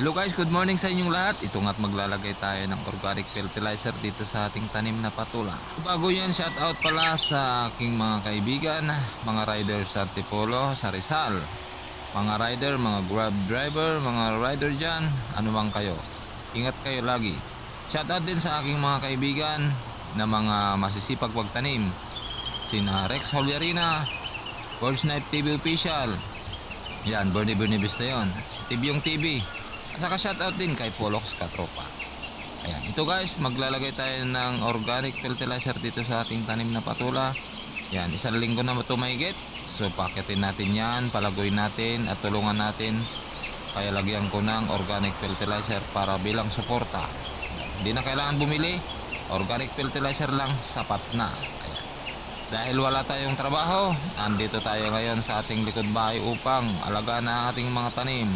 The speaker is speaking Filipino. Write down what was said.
Hello guys, good morning sa inyong lahat. Ito nga't maglalagay tayo ng organic fertilizer dito sa ating tanim na patula. Bago yan, shout out pala sa aking mga kaibigan, mga rider sa Tipolo, sa Rizal. Mga rider, mga grab driver, mga rider dyan, ano mang kayo. Ingat kayo lagi. Shout out din sa aking mga kaibigan na mga masisipag pagtanim. Sina Rex Holyarina, First Night TV Official, yan, Bernie Bernie Vista yun. Si Tibyong TV. At saka shoutout din kay Polox Katropa. Ayan, ito guys, maglalagay tayo ng organic fertilizer dito sa ating tanim na patula. Yan, isang linggo na ito mahigit. So, paketin natin yan, palagoy natin at tulungan natin. Kaya lagyan ko ng organic fertilizer para bilang suporta. Hindi na kailangan bumili. Organic fertilizer lang, sapat na. Ayan. Dahil wala tayong trabaho, andito tayo ngayon sa ating likod bahay upang alagaan ang ating mga tanim.